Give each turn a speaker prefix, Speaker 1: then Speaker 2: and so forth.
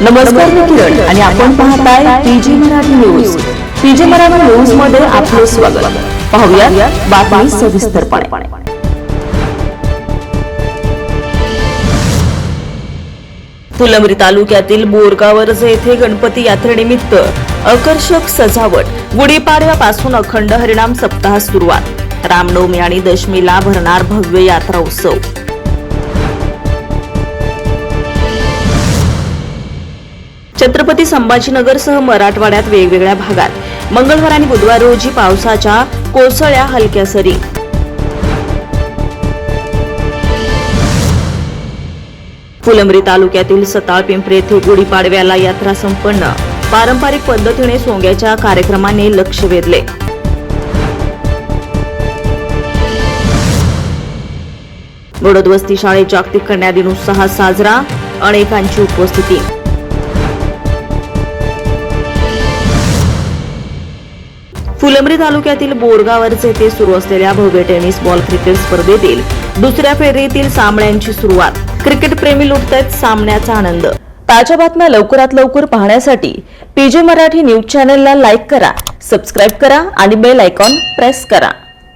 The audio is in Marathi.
Speaker 1: नमस्कार मी किरण आणि आपण पाहताय PG Marathi news. PG Marathi न्यूजमध्ये आपले स्वागत. पाहूया बातमी सविस्तरपणे. फुलंब्री तालुक्यातील बोरगावरज येथे गणपती यात्रेनिमित्त आकर्षक सजावट गुढीपाडव्यापासून अखंड हरिणाम सप्ताह सुरुवात. रामनवमी आणि दशमीला भरणार भव्य यात्रा उत्सव. छत्रपती संभाजीनगरसह मराठवाड्यात वेगवेगळ्या भागात. मंगळवार आणि बुधवार रोजी पावसाच्या कोसळ्या हलक्या सरी. फुलंब्री तालुक्यातील सताळ पिंपरी येथे गुढीपाडव्याला यात्रा संपन्न. पारंपरिक पद्धतीने सोंग्याच्या कार्यक्रमाने लक्ष वेधले. गोडदवस्ती शाळेत जागतिक कन्या दिन उत्साहात साजरा अनेकांची उपस्थिती. फुलंब्री तालुक्यातील बोरगावरच येथे सुरू असलेल्या भव्य टेनिस बॉल क्रिकेट स्पर्धेतील दुसऱ्या फेरीतील सामन्यांची सुरुवात. क्रिकेट प्रेमी लुटतायत सामन्याचा आनंद. ताज्या बातम्या लवकरात लवकर पाहण्यासाठी पीजे मराठी न्यूज चॅनलला लाईक करा सबस्क्राईब करा आणि बेल आयकॉन प्रेस करा.